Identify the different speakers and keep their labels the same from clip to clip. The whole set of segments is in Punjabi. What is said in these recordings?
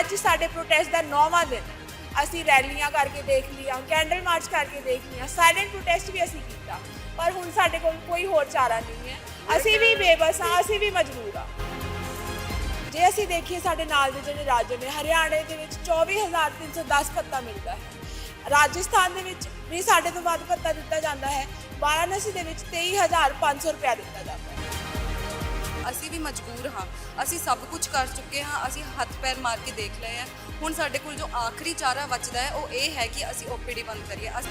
Speaker 1: ਅੱਜ ਸਾਡੇ ਪ੍ਰੋਟੈਸਟ ਦਾ 9ਵਾਂ ਦਿਨ। ਅਸੀਂ ਰੈਲੀਆਂ ਕਰਕੇ ਦੇਖ ਲਈਆਂ ਕੈਂਡਲ ਮਾਰਚ ਕਰਕੇ ਦੇਖ ਲਈਆਂ ਸਾਇਲੈਂਟ ਪ੍ਰੋਟੈਸਟ ਵੀ ਅਸੀਂ ਕੀਤਾ। ਪਰ ਹੁਣ ਸਾਡੇ ਕੋਲ ਕੋਈ ਹੋਰ ਚਾਰਾ ਨਹੀਂ ਹੈ। ਅਸੀਂ ਵੀ ਬੇਬਸ ਹਾਂ, ਅਸੀਂ ਵੀ ਮਜਬੂਰ ਹਾਂ। ਜੇ ਅਸੀਂ ਦੇਖੀਏ ਸਾਡੇ ਨਾਲ ਦੇ ਜਿਹੜੇ ਰਾਜ ਨੇ, ਹਰਿਆਣੇ ਦੇ ਵਿੱਚ 24310 ਪੱਤਾ ਮਿਲਦਾ ਹੈ। ਰਾਜਸਥਾਨ ਦੇ ਵਿੱਚ ਵੀ ਸਾਡੇ ਤੋਂ ਵੱਧ ਪੱਤਾ ਦਿੱਤਾ ਜਾਂਦਾ ਹੈ। ਵਾਰਾਣਸੀ ਦੇ ਵਿੱਚ 23500 ਰੁਪਇਆ ਦਿੱਤਾ ਜਾਂਦਾ
Speaker 2: ਅਸੀਂ ਵੀ ਮਜਬੂਰ ਹਾਂ। ਅਸੀਂ ਸਭ ਕੁਝ ਕਰ ਚੁੱਕੇ ਹਾਂ। ਅਸੀਂ ਹੱਥ ਪੈਰ ਮਾਰ ਕੇ ਦੇਖ ਲਏ ਆ ਹੁਣ ਸਾਡੇ ਕੋਲ ਜੋ ਆਖਰੀ ਚਾਰਾ ਬਚਦਾ ਹੈ ਉਹ ਇਹ ਹੈ ਕਿ ਅਸੀਂ ਓਪੀਡੀ ਬੰਦ ਕਰੀਏ। ਅਸੀਂ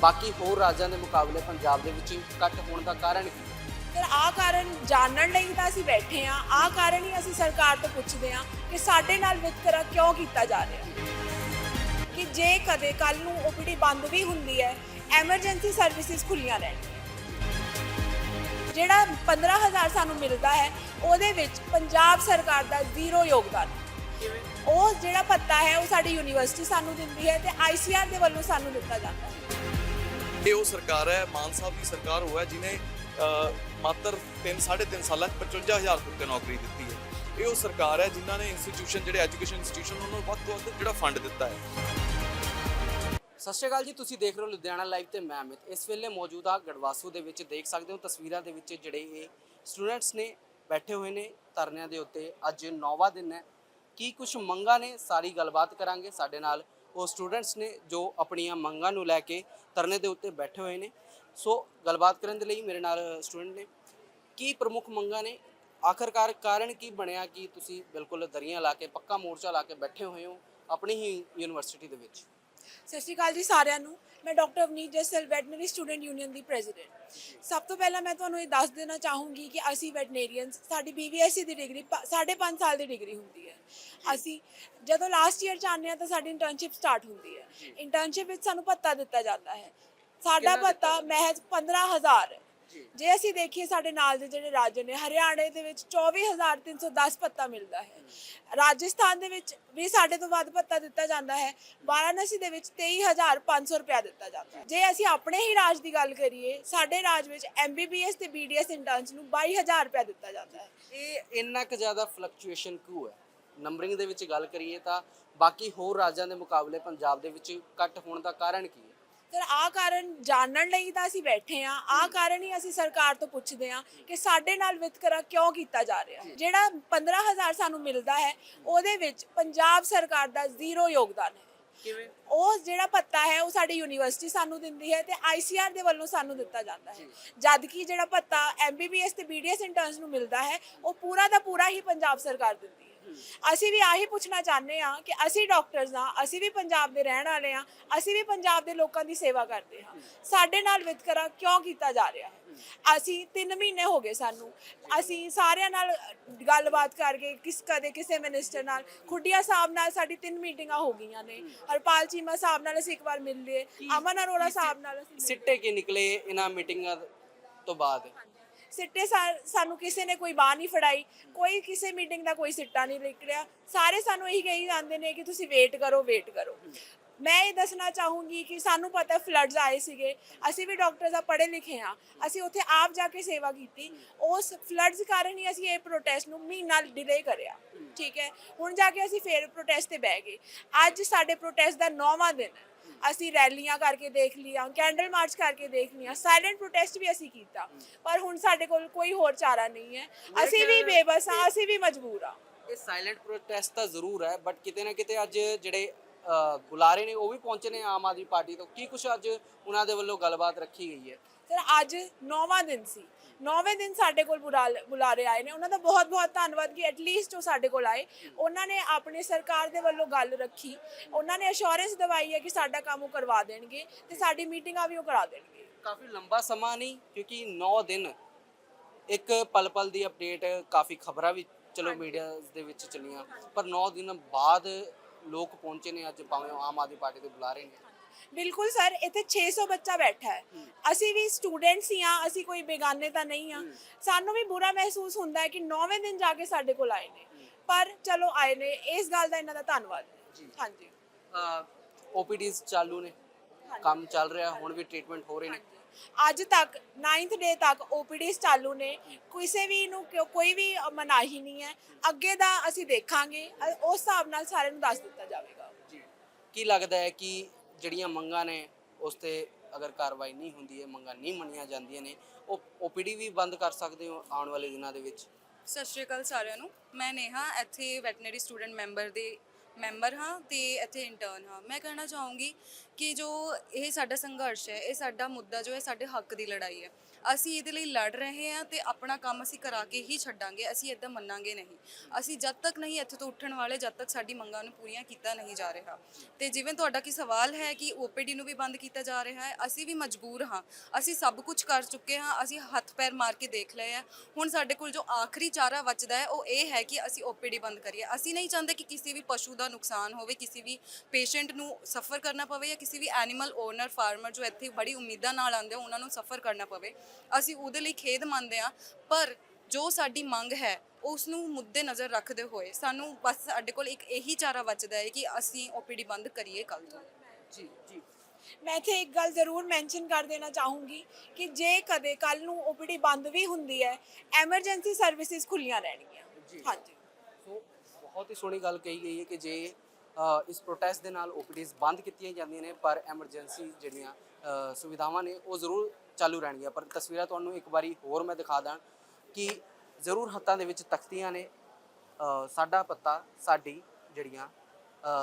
Speaker 3: ਬਾਕੀ ਹੋਰ ਰਾਜਾਂ ਦੇ ਮੁਕਾਬਲੇ ਪੰਜਾਬ ਦੇ ਵਿੱਚ ਘੱਟ ਹੋਣ ਦਾ ਕਾਰਨ ਕੀ?
Speaker 1: ਫਿਰ ਆ ਕਾਰਨ ਜਾਣਨ ਲਈ ਤਾਂ ਅਸੀਂ ਬੈਠੇ ਹਾਂ। ਆ ਕਾਰਨ ਹੀ ਅਸੀਂ ਸਰਕਾਰ ਤੋਂ ਪੁੱਛਦੇ ਹਾਂ ਕਿ ਸਾਡੇ ਨਾਲ ਵਿਤਕਰਾ ਕਿਉਂ ਕੀਤਾ ਜਾ ਰਿਹਾ ਕਿ ਜੇ ਕਦੇ ਕੱਲ ਨੂੰ ਓਪੀਡੀ ਬੰਦ ਵੀ ਹੁੰਦੀ ਹੈ ਐਮਰਜੈਂਸੀ ਸਰਵਿਸਿਜ਼ ਖੁੱਲੀਆਂ ਰਹਿਣਗੀਆਂ। ਜਿਹੜਾ 15000 ਸਾਨੂੰ ਮਿਲਦਾ ਹੈ, ਉਹਦੇ ਵਿੱਚ ਪੰਜਾਬ ਸਰਕਾਰ ਦਾ ਜ਼ੀਰੋ ਯੋਗਦਾਨ। ਉਹ ਜਿਹੜਾ ਭੱਤਾ ਹੈ, ਉਹ ਸਾਡੀ ਯੂਨੀਵਰਸਿਟੀ ਸਾਨੂੰ ਦਿੰਦੀ ਹੈ ਤੇ ਆਈਸੀਆਰ ਦੇ ਵੱਲੋਂ ਸਾਨੂੰ ਦਿੱਤਾ ਜਾਂਦਾ ਹੈ।
Speaker 4: ਇਹ ਉਹ ਸਰਕਾਰ ਹੈ, ਮਾਨ ਸਾਹਿਬ ਦੀ ਸਰਕਾਰ ਉਹ ਹੈ ਜਿਨੇ ਮਾਤਰ 3 3.5 ਸਾਲਾਂ 'ਚ 55000 ਉੱਤੇ ਨੌਕਰੀ ਦਿੱਤੀ ਹੈ। ਇਹ ਉਹ ਸਰਕਾਰ ਹੈ, ਜਿਨ੍ਹਾਂ ਨੇ ਇੰਸਟੀਟਿਊਸ਼ਨ ਜਿਹੜੇ ਐਜੂਕੇਸ਼ਨ ਇੰਸਟੀਟਿਊਸ਼ਨ ਉਹਨਾਂ ਨੂੰ ਵੱਧ ਤੋਂ ਵੱਧ ਜਿਹੜਾ ਫੰਡ ਦਿੱਤਾ ਹੈ।
Speaker 3: ਸਤਿ ਸ਼੍ਰੀ ਅਕਾਲ ਜੀ, ਤੁਸੀਂ ਦੇਖ ਰਹੇ ਹੋ ਲੁਧਿਆਣਾ ਲਾਈਵ ਤੇ ਮੈਂ ਅਮਿਤ। ਇਸ ਵੇਲੇ ਮੌਜੂਦਾ ਗੜਵਾਸੂ ਦੇ ਵਿੱਚ, ਦੇਖ ਸਕਦੇ ਹੋ ਤਸਵੀਰਾਂ ਦੇ ਵਿੱਚ ਜਿਹੜੇ ਇਹ ਸਟੂਡੈਂਟਸ ਨੇ ਬੈਠੇ ਹੋਏ ਨੇ ਧਰਨਿਆਂ ਦੇ ਉੱਤੇ। ਅੱਜ ਨੌਵਾਂ ਦਿਨ ਹੈ। ਕੀ ਕੁਝ ਮੰਗਾਂ ਨੇ? ਸਾਰੀ ਗੱਲਬਾਤ ਕਰਾਂਗੇ। ਸਾਡੇ ਨਾਲ ਉਹ ਸਟੂਡੈਂਟਸ ਨੇ ਜੋ ਆਪਣੀਆਂ ਮੰਗਾਂ ਨੂੰ ਲੈ ਕੇ ਧਰਨੇ ਦੇ ਉੱਤੇ ਬੈਠੇ ਹੋਏ ਨੇ। ਸੋ ਗੱਲਬਾਤ ਕਰਨ ਦੇ ਲਈ ਮੇਰੇ ਨਾਲ ਸਟੂਡੈਂਟ ਨੇ। ਕੀ ਪ੍ਰਮੁੱਖ ਮੰਗਾਂ ਨੇ? ਆਖਰਕਾਰ ਕਾਰਨ ਕੀ ਬਣਿਆ? ਕਿ ਤੁਸੀਂ ਬਿਲਕੁਲ ਦਰੀਆਂ ਲਾ ਕੇ, ਪੱਕਾ ਮੋਰਚਾ ਲਾ ਕੇ ਬੈਠੇ ਹੋਏ ਹੋ ਆਪਣੀ ਹੀ ਯੂਨੀਵਰਸਿਟੀ ਦੇ ਵਿੱਚ?
Speaker 1: ਸਤਿ ਸ਼੍ਰੀ ਅਕਾਲ ਜੀ ਸਾਰਿਆਂ ਨੂੰ। ਮੈਂ doctor Avneet Jasal veterinary student union ਦੀ ਪ੍ਰੈਜ਼ੀਡੈਂਟ। ਸਭ ਤੋਂ ਪਹਿਲਾਂ ਮੈਂ ਤੁਹਾਨੂੰ ਇਹ ਦੱਸ ਦੇਣਾ ਚਾਹੂੰਗੀ ਕਿ ਅਸੀਂ ਵੈਟਨਰੀਅਨਸ ਸਾਡੀ BVSC ਦੀ ਡਿਗਰੀ 5.5 ਸਾਲ ਦੀ ਡਿਗਰੀ ਹੁੰਦੀ ਹੈ। ਅਸੀਂ ਜਦੋਂ ਲਾਸਟ ਈਅਰ ਚ ਆਉਂਦੇ ਹਾਂ ਤਾਂ ਸਾਡੀ ਇੰਟਰਨਸ਼ਿਪ ਸਟਾਰਟ ਹੁੰਦੀ ਹੈ। ਇੰਟਰਨਸ਼ਿਪ ਵਿੱਚ ਸਾਨੂੰ ਭੱਤਾ ਦਿੱਤਾ ਜਾਂਦਾ ਹੈ। ਸਾਡਾ ਭੱਤਾ ਮਹਿਜ਼ 15000 ਹੈ। ਜੇ। ਅਸੀਂ ਦੇਖੀਏ ਸਾਡੇ ਨਾਲ ਦੇ ਜਿਹੜੇ ਰਾਜ ਨੇ ਹਰਿਆਣੇ ਦੇ ਵਿੱਚ 24310 ਭੱਤਾ ਮਿਲਦਾ ਹੈ। ਰਾਜਸਥਾਨ ਦੇ ਵਿੱਚ ਵੀ ਸਾਡੇ ਤੋਂ ਵੱਧ ਭੱਤਾ ਦਿੱਤਾ ਜਾਂਦਾ ਹੈ। ਵਾਰਾਣਸੀ ਦੇ ਵਿੱਚ 23500 ਰੁਪਇਆ ਦਿੱਤਾ ਜਾਂਦਾ ਹੈ। ਜੇ ਅਸੀਂ ਆਪਣੇ ਹੀ ਰਾਜ ਦੀ ਗੱਲ ਕਰੀਏ ਸਾਡੇ ਰਾਜ ਵਿੱਚ MBBS ਤੇ BDS ਇੰਟਰਨਸ ਨੂੰ 22000 ਰੁਪਇਆ ਦਿੱਤਾ ਜਾਂਦਾ ਹੈ।
Speaker 3: ਇਹ ਇੰਨਾ ਕੁ ਜ਼ਿਆਦਾ ਫਲਕਚੁਏਸ਼ਨ ਕਿਉਂ ਹੈ? ਨੰਬਰਿੰਗ ਦੇ ਵਿੱਚ ਗੱਲ ਕਰੀਏ ਤਾਂ ਬਾਕੀ ਹੋਰ ਰਾਜਾਂ ਦੇ ਮੁਕਾਬਲੇ ਪੰਜਾਬ ਦੇ ਵਿੱਚ ਘੱਟ ਹੋਣ ਦਾ ਕਾਰਨ ਕੀ ਹੈ?
Speaker 1: ਫਿਰ ਆ ਕਾਰਨ ਜਾਣਨ ਲਈ ਤਾਂ ਅਸੀਂ ਬੈਠੇ ਹਾਂ। ਆ ਕਾਰਨ ਹੀ ਅਸੀਂ ਸਰਕਾਰ ਤੋਂ ਪੁੱਛਦੇ ਹਾਂ ਕਿ ਸਾਡੇ ਨਾਲ ਵਿਤਕਰਾ ਕਿਉਂ ਕੀਤਾ ਜਾ ਰਿਹਾ ਜਿਹੜਾ 15000 ਸਾਨੂੰ ਮਿਲਦਾ ਹੈ ਉਹਦੇ ਵਿੱਚ ਪੰਜਾਬ ਸਰਕਾਰ ਦਾ ਜ਼ੀਰੋ ਯੋਗਦਾਨ ਹੈ।
Speaker 3: ਕਿਵੇਂ?
Speaker 1: ਉਹ ਜਿਹੜਾ ਭੱਤਾ ਹੈ ਉਹ ਸਾਡੀ ਯੂਨੀਵਰਸਿਟੀ ਸਾਨੂੰ ਦਿੰਦੀ ਹੈ ਤੇ ਆਈਸੀਆਰ ਦੇ ਵੱਲੋਂ ਸਾਨੂੰ ਦਿੱਤਾ ਜਾਂਦਾ ਹੈ। ਜਦ ਕਿ ਜਿਹੜਾ ਭੱਤਾ ਐਮਬੀਬੀਐਸ ਤੇ ਬੀਡੀਐਸ ਇੰਟਰਨਸ ਨੂੰ ਮਿਲਦਾ ਹੈ ਉਹ ਪੂਰਾ ਦਾ ਪੂਰਾ ਹੀ ਪੰਜਾਬ ਸਰਕਾਰ ਦਿੰਦੀ ਹੈ। ਅਸੀਂ ਵੀ ਆਹੀ ਪੁੱਛਣਾ ਚਾਹੁੰਦੇ ਹਾਂ ਕਿ ਅਸੀਂ ਡਾਕਟਰਸ ਹਾਂ ਅਸੀਂ ਵੀ ਪੰਜਾਬ ਦੇ ਰਹਿਣ ਵਾਲੇ ਹਾਂ ਅਸੀਂ ਵੀ ਪੰਜਾਬ ਦੇ ਲੋਕਾਂ ਦੀ ਸੇਵਾ ਕਰਦੇ ਹਾਂ। ਸਾਡੇ ਨਾਲ ਵਿਤਕਰਾ ਕਿਉਂ ਕੀਤਾ ਜਾ ਰਿਹਾ ਅਸੀਂ 3 ਮਹੀਨੇ ਹੋ ਗਏ ਸਾਨੂੰ। ਅਸੀਂ ਸਾਰਿਆਂ ਨਾਲ ਗੱਲਬਾਤ ਕਰਕੇ ਕਿਸ ਕਦੇ ਕਿਸੇ ਮਿਨਿਸਟਰ ਨਾਲ ਖੁੱਡੀਆ ਸਾਹਿਬ ਨਾਲ ਸਾਡੀ ਤਿੰਨ ਮੀਟਿੰਗਾਂ ਹੋ ਗਈਆਂ ਨੇ। ਹਰਪਾਲ ਚੀਮਾ ਸਾਹਿਬ ਨਾਲ ਅਸੀਂ ਇੱਕ ਵਾਰ ਮਿਲ ਲਏ ਅਮਨ ਅਰੋੜਾ ਸਾਹਿਬ ਨਾਲ ਅਸੀਂ।
Speaker 3: ਸਿੱਟੇ ਕੀ ਨਿਕਲੇ ਇਹਨਾਂ ਮੀਟਿੰਗਾਂ ਤੋਂ ਬਾਅਦ?
Speaker 1: ਸਿੱਟੇ ਸਾ- ਸਾਨੂੰ ਕਿਸੇ ਨੇ ਕੋਈ ਬਾਹ ਨਹੀਂ ਫੜਾਈ, ਕੋਈ ਕਿਸੇ ਮੀਟਿੰਗ ਦਾ ਕੋਈ ਸਿੱਟਾ ਨਹੀਂ ਨਿਕਲਿਆ। ਸਾਰੇ ਸਾਨੂੰ ਇਹੀ ਕਹੀ ਜਾਂਦੇ ਨੇ ਕਿ ਤੁਸੀਂ ਵੇਟ ਕਰੋ ਵੇਟ ਕਰੋ। ਮੈਂ ਇਹ ਦੱਸਣਾ ਚਾਹੂੰਗੀ ਕਿ ਸਾਨੂੰ ਪਤਾ ਫਲੱਡਸ ਆਏ ਸੀਗੇ। ਅਸੀਂ ਵੀ ਡਾਕਟਰਸ ਆ ਪੜ੍ਹੇ ਲਿਖੇ ਆ ਅਸੀਂ ਉੱਥੇ ਆਪ ਜਾ ਕੇ ਸੇਵਾ ਕੀਤੀ। ਉਸ ਫਲੱਡਸ ਕਾਰਨ ਹੀ ਅਸੀਂ ਇਹ ਪ੍ਰੋਟੈਸਟ ਨੂੰ ਮਹੀਨਾ ਡਿਲੇ ਕਰਿਆ। ਠੀਕ ਹੈ? ਹੁਣ ਜਾ ਕੇ ਅਸੀਂ ਫੇਰ ਪ੍ਰੋਟੈਸਟ ਤੇ ਬਹਿ ਗਏ। ਅੱਜ ਸਾਡੇ ਪ੍ਰੋਟੈਸਟ ਦਾ 9ਵਾਂ ਦਿਨ ਹੈ। ਅਸੀਂ ਰੈਲੀਆਂ ਕਰਕੇ ਦੇਖ ਲਈਆਂ ਕੈਂਡਲ ਮਾਰਚ ਕਰਕੇ ਦੇਖ ਲਈਆਂ ਸਾਇਲੈਂਟ ਪ੍ਰੋਟੈਸਟ ਵੀ ਅਸੀਂ ਕੀਤਾ। ਪਰ ਹੁਣ ਸਾਡੇ ਕੋਲ ਕੋਈ ਹੋਰ ਚਾਰਾ ਨਹੀਂ ਹੈ। ਅਸੀਂ ਵੀ ਬੇਬਸ ਹਾਂ ਅਸੀਂ ਵੀ ਮਜਬੂਰ ਹਾਂ।
Speaker 3: ਇਹ ਸਾਇਲੈਂਟ ਪ੍ਰੋਟੈਸਟ ਤਾਂ ਜ਼ਰੂਰ ਹੈ ਬਟ ਕਿਤੇ ਨਾ ਕਿਤੇ ਅੱਜ ਜਿਹੜੇ ਬੁਲਾਰੇ ਨੇ ਉਹ ਵੀ ਪਹੁੰਚੇ ਨੇ ਆਮ ਆਦਮੀ ਪਾਰਟੀ ਤੋਂ। ਕੀ ਕੁਝ ਅੱਜ ਉਹਨਾਂ ਦੇ ਵੱਲੋਂ ਗੱਲਬਾਤ ਰੱਖੀ ਗਈ ਹੈ?
Speaker 1: ਸਰ ਅੱਜ 9ਵਾਂ ਦਿਨ ਸੀ। 9ਵੇਂ ਦਿਨ ਸਾਡੇ ਕੋਲ ਬੁਲਾ- ਬੁਲਾਰੇ ਆਏ ਨੇ। ਉਹਨਾਂ ਦਾ ਬਹੁਤ ਬਹੁਤ ਧੰਨਵਾਦ ਕਿ ਐਟਲੀਸਟ ਉਹ ਸਾਡੇ ਕੋਲ ਆਏ। ਉਹਨਾਂ ਨੇ ਆਪਣੀ ਸਰਕਾਰ ਦੇ ਵੱਲੋਂ ਗੱਲ ਰੱਖੀ। ਉਹਨਾਂ ਨੇ ਅਸ਼ੋਰੈਂਸ ਦਵਾਈ ਹੈ ਕਿ ਸਾਡਾ ਕੰਮ ਉਹ ਕਰਵਾ ਦੇਣਗੇ ਤੇ ਸਾਡੀ ਮੀਟਿੰਗਾਂ ਵੀ ਉਹ ਕਰਾ ਦੇਣਗੇ।
Speaker 3: ਕਾਫੀ ਲੰਬਾ ਸਮਾਂ ਨਹੀਂ ਕਿਉਂਕਿ 9 ਦਿਨ ਇੱਕ ਪਲ ਪਲ ਦੀ ਅਪਡੇਟ ਕਾਫੀ ਖਬਰਾਂ ਵੀ ਚਲੋ ਮੀਡੀਆ ਦੇ ਵਿੱਚ ਚੱਲੀਆਂ। ਪਰ 9 ਦਿਨ ਬਾਅਦ ਲੋਕ ਪਹੁੰਚੇ ਨੇ ਅੱਜ ਭਾਵੇਂ ਉਹ ਆਮ ਆਦਮੀ ਪਾਰਟੀ ਦੇ ਬੁਲਾਰੇ ਨੇ।
Speaker 1: ਬਿਲਕੁਲ ਸਰ ਇੱਥੇ 600 ਬੱਚਾ ਬੈਠਾ ਹੈ। ਅਸੀਂ ਵੀ ਸਟੂਡੈਂਟਸ ਹੀ ਆ ਅਸੀਂ ਕੋਈ ਬੇਗਾਨੇ ਤਾਂ ਨਹੀਂ ਆ ਸਾਨੂੰ ਵੀ ਬੁਰਾ ਮਹਿਸੂਸ ਹੁੰਦਾ ਹੈ ਕਿ 9ਵੇਂ ਦਿਨ ਜਾ ਕੇ ਸਾਡੇ ਕੋਲ ਆਏ ਨੇ। ਪਰ ਚਲੋ ਆਏ ਨੇ ਇਸ ਗੱਲ ਦਾ ਇਹਨਾਂ ਦਾ ਧੰਨਵਾਦ। ਹੈ ਹਾਂਜੀ।
Speaker 3: ਓਪੀਡੀਜ਼ ਚਾਲੂ ਨੇ ਕੰਮ ਚੱਲ ਰਿਹਾ ਹੁਣ ਵੀ ਟ੍ਰੀਟਮੈਂਟ ਹੋ ਰਹੇ ਨੇ।
Speaker 1: ਅੱਜ ਤੱਕ 9th ਡੇ ਤੱਕ OPDs ਚਾਲੂ ਨੇ। ਕਿਸੇ ਵੀ ਨੂੰ ਕੋਈ ਵੀ ਮਨਾਹੀ ਨਹੀਂ ਹੈ। ਅੱਗੇ ਦਾ ਅਸੀਂ ਦੇਖਾਂਗੇ। ਉਸ ਹਿਸਾਬ ਨਾਲ ਸਾਰਿਆਂ ਨੂੰ ਦੱਸ ਦਿੱਤਾ ਜਾਵੇਗਾ।
Speaker 3: ਜੀ। ਕੀ ਲੱਗਦਾ ਹੈ ਕਿ ਜਿਹੜੀਆਂ ਮੰਗਾਂ ਨੇ, ਉਸ ਤੇ ਅਗਰ ਕਾਰਵਾਈ ਨਹੀਂ ਹੁੰਦੀ ਹੈ ਮੰਗਾਂ ਨਹੀਂ ਮੰਨੀਆਂ ਜਾਂਦੀਆਂ ਨੇ, ਉਹ ਓਪੀਡੀ ਵੀ ਬੰਦ ਕਰ ਸਕਦੇ ਹੋ ਆਉਣ ਵਾਲੇ ਦਿਨਾਂ ਦੇ ਵਿੱਚ?
Speaker 2: ਸਤਿ ਸ਼੍ਰੀ ਅਕਾਲ ਸਾਰਿਆਂ ਨੂੰ। ਮੈਂ ਨੇਹਾ, ਇੱਥੇ ਵੈਟਨਰੀ ਸਟੂਡੈਂਟ ਮੈਂਬਰ ਦੇ, ਮੈਂਬਰ ਹਾਂ ਤੇ ਇੱਥੇ ਇੰਟਰਨ ਹਾਂ। ਮੈਂ ਕਹਿਣਾ ਚਾਹੂੰਗੀ ਕਿ ਜੋ ਇਹ ਸਾਡਾ ਸੰਘਰਸ਼ ਹੈ, ਇਹ ਸਾਡਾ ਮੁੱਦਾ ਜੋ ਹੈ, ਸਾਡੇ ਹੱਕ ਦੀ ਲੜਾਈ ਹੈ। ਅਸੀਂ ਇਹਦੇ ਲਈ ਲੜ ਰਹੇ ਹਾਂ ਤੇ ਆਪਣਾ ਕੰਮ ਅਸੀਂ ਕਰਾ ਕੇ ਹੀ ਛੱਡਾਂਗੇ, ਅਸੀਂ ਇਦਾਂ ਮੰਨਾਂਗੇ ਨਹੀਂ। ਅਸੀਂ ਜਦ ਤੱਕ ਨਹੀਂ ਇੱਥੇ ਤੋਂ ਉੱਠਣ ਵਾਲੇ, ਜਦ ਤੱਕ ਸਾਡੀ ਮੰਗਾਂ ਨੂੰ ਪੂਰੀਆਂ ਕੀਤਾ ਨਹੀਂ ਜਾ ਰਿਹਾ। ਤੇ ਜਿਵੇਂ ਤੁਹਾਡਾ ਕੀ ਸਵਾਲ ਹੈ ਕਿ ਓਪੀਡੀ ਨੂੰ ਵੀ ਬੰਦ ਕੀਤਾ ਜਾ ਰਿਹਾ ਹੈ, ਅਸੀਂ ਵੀ ਮਜਬੂਰ ਹਾਂ। ਅਸੀਂ ਸਭ ਕੁਝ ਕਰ ਚੁੱਕੇ ਹਾਂ, ਅਸੀਂ ਹੱਥ ਪੈਰ ਮਾਰ ਕੇ ਦੇਖ ਲਏ ਆ ਹੁਣ ਸਾਡੇ ਕੋਲ ਜੋ ਆਖਰੀ ਚਾਰਾ ਬਚਦਾ ਹੈ, ਉਹ ਇਹ ਹੈ ਕਿ ਅਸੀਂ ਓਪੀਡੀ ਬੰਦ ਕਰੀਏ। ਅਸੀਂ ਨਹੀਂ ਚਾਹੁੰਦੇ ਕਿ ਕਿਸੇ ਵੀ ਪਸ਼ੂ ਦਾ ਨੁਕਸਾਨ ਹੋਵੇ, ਕਿਸੇ ਵੀ ਪੇਸ਼ੈਂਟ ਨੂੰ ਸਫਰ ਕਰਨਾ ਪਵੇ ਜਾਂ ਕਿਸੇ ਵੀ ਐਨੀਮਲ ਓਨਰ, ਫਾਰਮਰ ਜੋ ਇੱਥੇ ਬੜੀ ਉਮੀਦਾਂ ਨਾਲ ਆਉਂਦੇ ਉਹਨਾਂ ਨੂੰ ਸਫਰ ਕਰਨਾ ਪਵੇ। ਅਸੀਂ ਉਹਦੇ ਲਈ ਖੇਦ ਮੰਨਦੇ ਆ ਪਰ ਜੋ ਸਾਡੀ ਮੰਗ ਹੈ ਉਸ ਨੂੰ ਮੁੱਦੇ ਨਜ਼ਰ ਰੱਖਦੇ ਹੋਏ ਸਾਨੂੰ ਬਸ ਸਾਡੇ ਕੋਲ ਇੱਕ ਇਹੀ ਚਾਰਾ ਬਚਦਾ ਹੈ ਕਿ ਅਸੀਂ ਓਪੀਡੀ ਬੰਦ ਕਰੀਏ ਕੱਲ ਤੋਂ।
Speaker 3: ਜੀ ਜੀ।
Speaker 1: ਮੈਂ ਇੱਥੇ ਇੱਕ ਗੱਲ ਜ਼ਰੂਰ ਮੈਂਸ਼ਨ ਕਰ ਦੇਣਾ ਚਾਹੂੰਗੀ ਕਿ ਜੇ ਕਦੇ ਕੱਲ ਨੂੰ OPD ਬੰਦ ਵੀ ਹੁੰਦੀ ਹੈ ਐਮਰਜੈਂਸੀ ਸਰਵਿਸਿਜ਼ ਖੁੱਲੀਆਂ ਰਹਿਣਗੀਆਂ। ਹਾਂਜੀ।
Speaker 3: ਸੋ ਬਹੁਤ ਹੀ ਸੋਹਣੀ ਗੱਲ ਕਹੀ ਗਈ ਹੈ ਕਿ ਜੇ ਇਸ ਪ੍ਰੋਟੈਸਟ ਦੇ ਨਾਲ ਓਪੀਡੀਜ਼ ਬੰਦ ਕੀਤੀਆਂ ਜਾਂਦੀਆਂ ਨੇ ਪਰ ਐਮਰਜੈਂਸੀ ਜਿਹੜੀਆਂ ਸੁਵਿਧਾਵਾਂ ਨੇ ਉਹ ਜ਼ਰੂਰ ਚਾਲੂ ਰਹਿਣਗੀਆਂ। ਪਰ ਤਸਵੀਰਾਂ ਤੁਹਾਨੂੰ ਇੱਕ ਵਾਰੀ ਹੋਰ ਮੈਂ ਦਿਖਾ ਦਾਂ ਕਿ ਜ਼ਰੂਰ ਹੱਥਾਂ ਦੇ ਵਿੱਚ ਤਖਤੀਆਂ ਨੇ ਸਾਡਾ ਪੱਤਾ, ਸਾਡੀ ਜਿਹੜੀਆਂ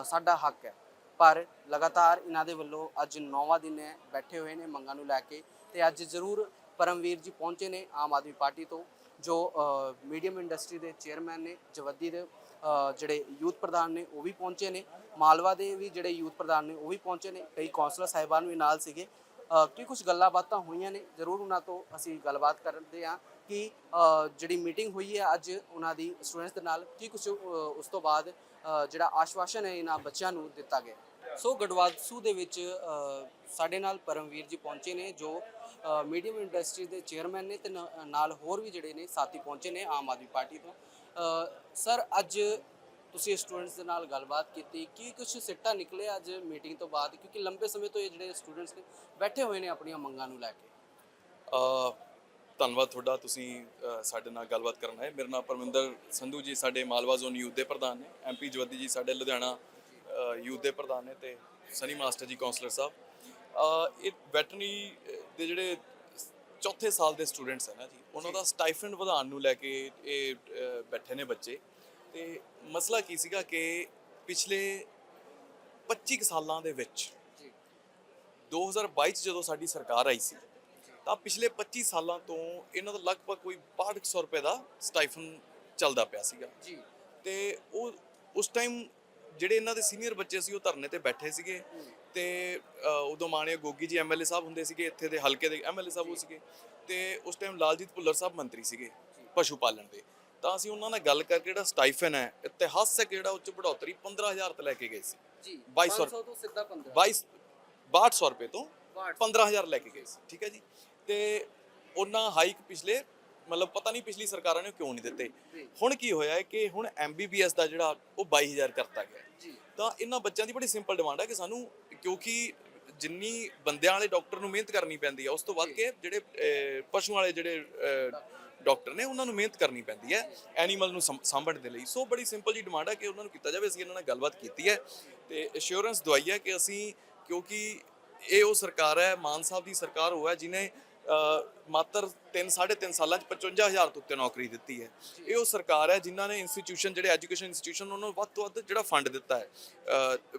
Speaker 3: ਸਾਡਾ ਹੱਕ ਹੈ। ਪਰ ਲਗਾਤਾਰ ਇਹਨਾਂ ਦੇ ਵੱਲੋਂ ਅੱਜ ਨੌਵਾਂ ਦਿਨ ਹੈ, ਬੈਠੇ ਹੋਏ ਨੇ ਮੰਗਾਂ ਨੂੰ ਲੈ ਕੇ ਤੇ ਅੱਜ ਜ਼ਰੂਰ ਪਰਮਵੀਰ ਜੀ ਪਹੁੰਚੇ ਨੇ ਆਮ ਆਦਮੀ ਪਾਰਟੀ ਤੋਂ, ਜੋ ਮੀਡੀਅਮ ਇੰਡਸਟਰੀ ਦੇ ਚੇਅਰਮੈਨ ਨੇ, ਜਵੱਦੀ ਦੇ ਜਿਹੜੇ ਯੂਥ ਪ੍ਰਧਾਨ ਨੇ ਉਹ ਵੀ ਪਹੁੰਚੇ ਨੇ, ਮਾਲਵਾ ਦੇ ਵੀ ਜਿਹੜੇ ਯੂਥ ਪ੍ਰਧਾਨ ਨੇ ਉਹ ਵੀ ਪਹੁੰਚੇ ਨੇ, ਕਈ ਕੌਂਸਲਰ ਸਾਹਿਬਾਨ ਵੀ ਨਾਲ ਸੀਗੇ। ਕੀ ਕੁਝ ਗੱਲਾਂ ਬਾਤਾਂ ਹੋਈਆਂ ਨੇ, ਜ਼ਰੂਰ ਉਹਨਾਂ ਤੋਂ ਅਸੀਂ ਗੱਲਬਾਤ ਕਰਦੇ ਹਾਂ ਕਿ ਜਿਹੜੀ ਮੀਟਿੰਗ ਹੋਈ ਹੈ ਅੱਜ ਉਹਨਾਂ ਦੀ ਸਟੂਡੈਂਟਸ ਦੇ ਨਾਲ, ਕੀ ਕੁਝ ਉਸ ਤੋਂ ਬਾਅਦ ਜਿਹੜਾ ਆਸ਼ਵਾਸਨ ਹੈ ਇਹਨਾਂ ਬੱਚਿਆਂ ਨੂੰ ਦਿੱਤਾ ਗਿਆ। ਸੋ ਗੜਵਾਦਸੂ ਦੇ ਵਿੱਚ ਸਾਡੇ ਨਾਲ ਪਰਮਵੀਰ ਜੀ ਪਹੁੰਚੇ ਨੇ, ਜੋ ਮੀਡੀਅਮ ਇੰਡਸਟਰੀ ਦੇ ਚੇਅਰਮੈਨ ਨੇ ਤੇ ਨ- ਨਾਲ ਹੋਰ ਵੀ ਜਿਹੜੇ ਨੇ ਸਾਥੀ ਪਹੁੰਚੇ ਨੇ ਆਮ ਆਦਮੀ ਪਾਰਟੀ ਤੋਂ। ਸਰ, ਅੱਜ ਤੁਸੀਂ ਸਟੂਡੈਂਟਸ ਦੇ ਨਾਲ ਗੱਲਬਾਤ ਕੀਤੀ ਕੀ ਕੁਝ ਸਿੱਟਾ ਨਿਕਲੇ ਅੱਜ ਮੀਟਿੰਗ ਤੋਂ ਬਾਅਦ? ਕਿਉਂਕਿ ਲੰਬੇ ਸਮੇਂ ਤੋਂ ਇਹ ਜਿਹੜੇ ਸਟੂਡੈਂਟਸ ਨੇ ਬੈਠੇ ਹੋਏ ਨੇ ਆਪਣੀਆਂ ਮੰਗਾਂ ਨੂੰ ਲੈ ਕੇ।
Speaker 4: ਅ, ਧੰਨਵਾਦ ਤੁਹਾਡਾ ਤੁਸੀਂ ਸਾਡੇ ਨਾਲ ਗੱਲਬਾਤ ਕਰਨ ਆਏ। ਮੇਰਾ ਨਾਮ ਪਰਮਿੰਦਰ ਸੰਧੂ ਜੀ ਸਾਡੇ ਮਾਲਵਾ ਜ਼ੋਨ ਯੂਥ ਦੇ ਪ੍ਰਧਾਨ ਨੇ। ਐਮਪੀ ਜਵੱਦੀ ਜੀ ਸਾਡੇ ਲੁਧਿਆਣਾ ਯੂਥ ਦੇ ਪ੍ਰਧਾਨ ਨੇ ਤੇ ਸਨੀ ਮਾਸਟਰ ਜੀ ਕਾਉਂਸਲਰ ਸਾਹਿਬ। ਅ, ਇਹ ਵੈਟਰਨਰੀ ਦੇ ਜਿਹੜੇ ਚੌਥੇ ਸਾਲ ਦੇ ਸਟੂਡੈਂਟਸ ਹੈ ਨਾ ਜੀ ਉਹਨਾਂ ਦਾ ਸਟਾਈਫੰਡ ਵਧਾਉਣ ਨੂੰ ਲੈ ਕੇ ਇਹ ਬੈਠੇ ਨੇ ਬੱਚੇ। ਤੇ ਮਸਲਾ ਕੀ ਸੀਗਾ ਕਿ ਪਿਛਲੇ 25 ਕੁ ਸਾਲਾਂ ਦੇ ਵਿੱਚ
Speaker 3: ਜੀ।
Speaker 4: 2022 ਚ ਜਦੋਂ ਸਾਡੀ ਸਰਕਾਰ ਆਈ ਸੀ ਤਾਂ ਪਿਛਲੇ 25 ਸਾਲਾਂ ਤੋਂ ਇਹਨਾਂ ਦਾ ਲਗਭਗ ਕੋਈ 6200 ਰੁਪਏ ਦਾ ਸਟਾਈਫਨ ਚੱਲਦਾ ਪਿਆ ਸੀਗਾ।
Speaker 3: ਜੀ।
Speaker 4: ਤੇ ਉਹ ਉਸ ਟਾਈਮ ਜਿਹੜੇ ਇਹਨਾਂ ਦੇ ਸੀਨੀਅਰ ਬੱਚੇ ਸੀ ਉਹ ਧਰਨੇ ਤੇ ਬੈਠੇ ਸੀਗੇ ਤੇ ਉਦੋਂ ਮਾਣਯੋਗ ਗੋਗੀ ਜੀ ਐਮਐਲਏ ਸਾਹਿਬ ਹੁੰਦੇ ਸੀਗੇ ਇੱਥੇ ਦੇ ਹਲਕੇ ਦੇ ਐਮਐਲਏ ਸਾਹਿਬ ਉਹ ਸੀਗੇ ਤੇ ਉਸ ਟਾਈਮ ਲਾਲਜੀਤ ਭੁੱਲਰ ਸਾਹਿਬ ਮੰਤਰੀ ਸੀਗੇ ਪਸ਼ੂ ਪਾਲਣ ਦੇ। ਤਾਂ ਅਸੀਂ ਉਹਨਾਂ ਨਾਲ ਗੱਲ ਕਰਕੇ ਜਿਹੜਾ ਸਟਾਈਫਨ ਹੈ ਇਤਿਹਾਸਕ ਜਿਹੜਾ ਉੱਚ ਬੜੋਤਰੀ 15000 ਤੇ ਲੈ ਕੇ ਗਏ ਸੀ।
Speaker 3: ਜੀ
Speaker 4: 2200
Speaker 3: 500 ਤੋਂ ਸਿੱਧਾ 15
Speaker 4: 22 6200 ਰੁਪਏ ਤੋਂ
Speaker 3: 6200
Speaker 4: 15000 ਲੈ ਕੇ ਗਏ ਸੀ ਠੀਕ ਹੈ ਜੀ? ਤੇ ਉਹਨਾਂ ਹਾਈਕ ਪਿਛਲੇ ਮਤਲਬ ਪਤਾ ਨਹੀਂ ਪਿਛਲੀ ਸਰਕਾਰਾਂ ਨੇ ਕਿਉਂ ਨਹੀਂ ਦਿੱਤੇ। ਹੁਣ ਕੀ ਹੋਇਆ ਹੈ ਕਿ ਹੁਣ ਐਮਬੀਬੀਐਸ ਦਾ ਜਿਹੜਾ ਉਹ 22000 ਕਰਤਾ ਗਿਆ ਤਾਂ ਇਹਨਾਂ ਬੱਚਿਆਂ ਦੀ ਬੜੀ ਸਿੰਪਲ ਡਿਮਾਂਡ ਹੈ ਕਿ ਸਾਨੂੰ ਕਿਉਂਕਿ ਜਿੰਨੀ ਬੰਦਿਆਂ ਵਾਲੇ ਡਾਕਟਰ ਨੂੰ ਮਿਹਨਤ ਕਰਨੀ ਪੈਂਦੀ ਹੈ ਉਸ ਤੋਂ ਵੱਧ ਕੇ ਜਿਹੜੇ ਪਸ਼ੂਆਂ ਵਾਲੇ ਜਿਹੜੇ ਡਾਕਟਰ ਨੇ ਉਹਨਾਂ ਨੂੰ ਮਿਹਨਤ ਕਰਨੀ ਪੈਂਦੀ ਹੈ ਐਨੀਮਲ ਨੂੰ ਸੰਭ- ਸਾਂਭਣ ਦੇ ਲਈ। ਸੋ ਬੜੀ ਸਿੰਪਲ ਜੀ ਡਿਮਾਂਡ ਹੈ ਕਿ ਉਹਨਾਂ ਨੂੰ ਕੀਤਾ ਜਾਵੇ, ਅਸੀਂ ਇਹਨਾਂ ਨਾਲ ਗੱਲਬਾਤ ਕੀਤੀ ਹੈ ਤੇ ਅਸ਼ੋਰੈਂਸ ਦਵਾਈ ਹੈ ਕਿ ਅਸੀਂ, ਕਿਉਂਕਿ ਇਹ ਉਹ ਸਰਕਾਰ ਹੈ, ਮਾਨ ਸਾਹਿਬ ਦੀ ਸਰਕਾਰ ਉਹ ਹੈ ਜਿਨੇ ਮਾਤਰ 3 3.5 ਸਾਲਾਂ ਚ 55000 ਤੋਂ ਉੱਤੇ ਨੌਕਰੀ ਦਿੱਤੀ ਹੈ। ਇਹ ਉਹ ਸਰਕਾਰ ਹੈ ਜਿਨ੍ਹਾਂ ਨੇ ਇੰਸਟੀਟਿਊਸ਼ਨ ਜਿਹੜੇ ਐਜੂਕੇਸ਼ਨ ਇੰਸਟੀਟਿਊਸ਼ਨ ਉਹਨਾਂ ਨੂੰ ਵੱਧ ਤੋਂ ਵੱਧ ਜਿਹੜਾ ਫੰਡ ਦਿੱਤਾ ਹੈ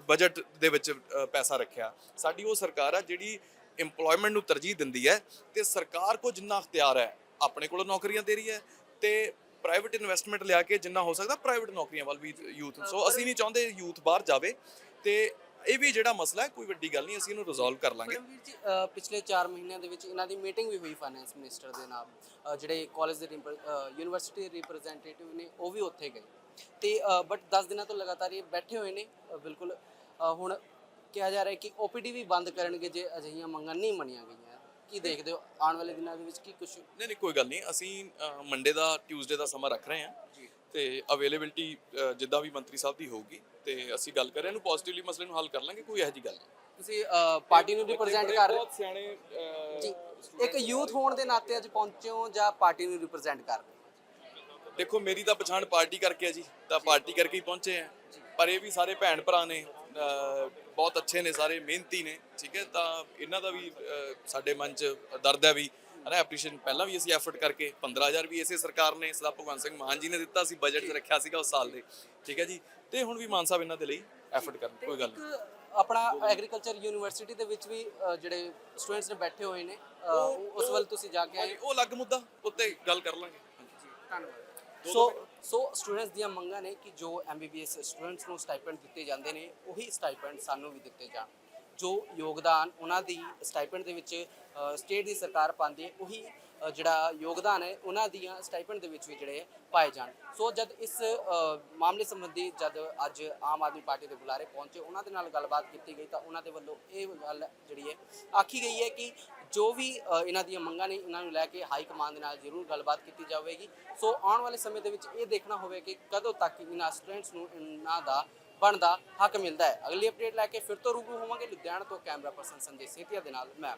Speaker 4: ਬਜਟ ਦੇ ਵਿੱਚ ਪੈਸਾ ਰੱਖਿਆ। ਸਾਡੀ ਉਹ ਸਰਕਾਰ ਹੈ ਜਿਹੜੀ EMPLOYMENT ਨੂੰ ਤਰਜੀਹ ਦਿੰਦੀ ਹੈ ਤੇ ਸਰਕਾਰ ਕੋ ਜਿੰਨਾ ਅਖਤਿਆਰ ਹੈ ਆਪਣੇ ਕੋਲੋਂ ਨੌਕਰੀਆਂ ਦੇ ਰਹੀ ਹੈ ਤੇ ਪ੍ਰਾਈਵੇਟ ਇਨਵੈਸਟਮੈਂਟ ਲਿਆ ਕੇ ਜਿੰਨਾ ਹੋ ਸਕਦਾ ਪ੍ਰਾਈਵੇਟ ਨੌਕਰੀਆਂ ਵੱਲ ਵੀ ਯੂਥ ਸੋ ਅਸੀਂ ਨਹੀਂ ਚਾਹੁੰਦੇ ਯੂਥ ਬਾਹਰ ਜਾਵੇ ਤੇ ਇਹ ਵੀ ਜਿਹੜਾ ਮਸਲਾ ਹੈ, ਕੋਈ ਵੱਡੀ ਗੱਲ ਨਹੀਂ, ਅਸੀਂ ਇਹਨੂੰ ਰਿਜ਼ੋਲਵ ਕਰ ਲਾਂਗੇ।
Speaker 3: ਪਰਮਵੀਰ ਜੀ ਪਿਛਲੇ 4 ਮਹੀਨਿਆਂ ਦੇ ਵਿੱਚ ਇਹਨਾਂ ਦੀ ਮੀਟਿੰਗ ਵੀ ਹੋਈ ਫਾਈਨੈਂਸ ਮਿਨਿਸਟਰ ਦੇ ਨਾਲ। ਜਿਹੜੇ ਕਾਲਜ ਦੇ ਯੂਨੀਵਰਸਿਟੀ ਦੇ ਰਿਪਰੈਜ਼ੈਂਟੇਟਿਵ ਨੇ, ਉਹ ਵੀ ਉੱਥੇ ਗਏ। ਤੇ ਬਟ 10 ਦਿਨਾਂ ਤੋਂ ਲਗਾਤਾਰ ਇਹ ਬੈਠੇ ਹੋਏ ਨੇ ਬਿਲਕੁਲ ਹੁਣ ਕਿਹਾ ਜਾ ਰਿਹਾ ਹੈ ਕਿ ਓਪੀਡੀ ਵੀ ਬੰਦ ਕਰਨਗੇ ਜੇ ਅਜਿਹੀਆਂ ਮੰਗਾਂ ਨਹੀਂ ਮੰਨੀਆਂ ਗਈਆਂ। ਕੀ ਦੇਖਦੇ ਹੋ? ਆਉਣ ਵਾਲੇ ਦਿਨਾਂ ਦੇ ਵਿੱਚ ਕੀ ਕੁਝ
Speaker 4: ਨਹੀਂ ਨਹੀਂ ਕੋਈ ਗੱਲ ਨਹੀਂ। ਅਸੀਂ ਮੰਡੇ ਦਾ ਟਿਊਜ਼ਡੇ ਦਾ ਸਮਾਂ ਰੱਖ ਰਹੇ ਹਾਂ।
Speaker 3: ਜੀ।
Speaker 4: ਤੇ ਅਵੇਲੇਬਿਲਟੀ ਜਿੱਦਾਂ ਵੀ ਮੰਤਰੀ ਸਾਹਿਬ ਦੀ ਹੋਊਗੀ ਤੇ ਅਸੀਂ ਗੱਲ ਕਰ ਰਹੇ ਹਾਂ। ਇਹਨੂੰ ਪੋਜ਼ਿਟਿਵਲੀ ਮਸਲੇ ਨੂੰ ਹੱਲ ਕਰ ਲਾਂਗੇ ਕੋਈ ਇਹੋ ਜਿਹੀ ਗੱਲ ਨਹੀਂ।
Speaker 3: ਤੁਸੀਂ ਪਾਰਟੀ ਨੂੰ ਰਿਪਰੈਜ਼ੈਂਟ ਕਰ ਰਹੇ
Speaker 4: ਬਹੁਤ ਸਿਆਣੇ
Speaker 3: ਜੀ। ਇੱਕ ਯੂਥ ਹੋਣ ਦੇ ਨਾਤੇ ਅੱਜ ਪਹੁੰਚੇ ਹੋ ਜਾਂ ਪਾਰਟੀ ਨੂੰ ਰਿਪਰੈਜ਼ੈਂਟ ਕਰ ਰਹੇ ਹੋ?
Speaker 4: ਦੇਖੋ ਮੇਰੀ ਤਾਂ ਪਛਾਣ ਪਾਰਟੀ ਕਰਕੇ ਹੈ ਜੀ। ਤਾਂ ਪਾਰਟੀ ਕਰਕੇ ਹੀ ਪਹੁੰਚੇ ਆ। ਪਰ ਇਹ ਵੀ ਸਾਰੇ ਭੈਣ ਭਰਾ ਨੇ। ਬਹੁਤ ਅੱਛੇ ਨੇ ਸਾਰੇ ਮਿਹਨਤੀ ਨੇ ਠੀਕ ਹੈ? ਤਾਂ ਇਹਨਾਂ ਦਾ ਵੀ ਸਾਡੇ ਮਨ 'ਚ ਦਰਦ ਹੈ ਵੀ ਹਨਾ? ਐਪਰੀਸ਼ੀਏਸ਼ਨ ਪਹਿਲਾਂ ਵੀ ਅਸੀਂ ਐਫਰਟ ਕਰਕੇ 15000 ਵੀ ਇਸੇ ਸਰਕਾਰ ਨੇ ਸਰਦਾਰ ਭਗਵੰਤ ਸਿੰਘ ਮਾਨ ਜੀ ਨੇ ਦਿੱਤਾ ਸੀ ਬਜਟ 'ਚ ਰੱਖਿਆ ਸੀਗਾ ਉਸ ਸਾਲ ਦੇ ਠੀਕ ਹੈ ਜੀ? ਤੇ ਹੁਣ ਵੀ ਮਾਨ ਸਾਹਿਬ ਇਹਨਾਂ ਦੇ ਲਈ ਐਫਰਟ ਕਰਨ ਕੋਈ ਗੱਲ ਨਹੀਂ।
Speaker 3: ਆਪਣਾ ਐਗਰੀਕਲਚਰ ਯੂਨੀਵਰਸਿਟੀ ਦੇ ਵਿੱਚ ਵੀ ਜਿਹੜੇ ਸਟੂਡੈਂਟਸ ਨੇ ਬੈਠੇ ਹੋਏ ਨੇ ਉਸ ਵੱਲ ਤੁਸੀਂ ਜਾ ਕੇ ਆਏ
Speaker 4: ਉਹ ਅਲੱਗ ਮੁੱਦਾ ਉੱਤੇ ਗੱਲ ਕਰ ਲਾਂਗੇ।
Speaker 3: ਧੰਨਵਾਦ। ਸੋ ਸੋ ਸਟੂਡੈਂਟਸ ਦੀਆਂ ਮੰਗਾਂ ਨੇ ਕਿ ਜੋ ਐਮਬੀਬੀਐਸ ਸਟੂਡੈਂਟਸ ਨੂੰ ਸਟਾਈਪੈਂਡ ਦਿੱਤੇ ਜਾਂਦੇ ਨੇ ਉਹੀ ਸਟਾਈਪੈਂਡ ਸਾਨੂੰ ਵੀ ਦਿੱਤੇ ਜਾਣ। ਜੋ ਯੋਗਦਾਨ ਉਹਨਾਂ ਦੀ ਸਟਾਈਪੈਂਡ ਦੇ ਵਿੱਚ ਸਟੇਟ ਦੀ ਸਰਕਾਰ ਪਾਉਂਦੀ ਹੈ, ਉਹੀ ਜਿਹੜਾ ਯੋਗਦਾਨ ਹੈ, ਉਹਨਾਂ ਦੀਆਂ ਸਟਾਈਪੈਂਡ ਦੇ ਵਿੱਚ ਵੀ ਜਿਹੜੇ ਪਾਏ ਜਾਣ। ਸੋ ਜਦ ਇਸ ਮਾਮਲੇ ਸੰਬੰਧੀ ਜਦ ਅੱਜ ਆਮ ਆਦਮੀ ਪਾਰਟੀ ਦੇ ਬੁਲਾਰੇ ਪਹੁੰਚੇ, ਉਹਨਾਂ ਦੇ ਨਾਲ ਗੱਲਬਾਤ ਕੀਤੀ ਗਈ, ਤਾਂ ਉਹਨਾਂ ਦੇ ਵੱਲੋਂ ਇਹ ਗੱਲ ਜਿਹੜੀ ਹੈ, ਆਖੀ ਗਈ ਹੈ ਕਿ ਜੋ ਵੀ ਇਹਨਾਂ ਦੀਆਂ ਮੰਗਾਂ ਨੇ, ਇਹਨਾਂ ਨੂੰ ਲੈ ਕੇ ਹਾਈ ਕਮਾਂਡ ਦੇ ਨਾਲ ਜ਼ਰੂਰ ਗੱਲਬਾਤ ਕੀਤੀ ਜਾਵੇਗੀ। ਸੋ ਆਉਣ ਵਾਲੇ ਸਮੇਂ ਦੇ ਵਿੱਚ ਇਹ ਦੇਖਣਾ ਹੋਵੇ ਕਿ ਕਦੋਂ ਤੱਕ ਇਹਨਾਂ ਸਟੂਡੈਂਟਸ ਨੂੰ ਇਹਨਾਂ ਦਾ ਬਣਦਾ ਹੱਕ ਮਿਲਦਾ ਹੈ। ਅਗਲੀ ਅਪਡੇਟ ਲੈ ਕੇ ਫਿਰ ਤੋਂ ਰੂਬਰੂ ਹੋਵਾਂਗੇ। ਲੁਧਿਆਣਾ ਤੋਂ ਕੈਮਰਾ ਪਰਸਨ ਸੰਜੇ ਸੇਤੀਆ ਦੇ ਨਾਲ ਮੈਂ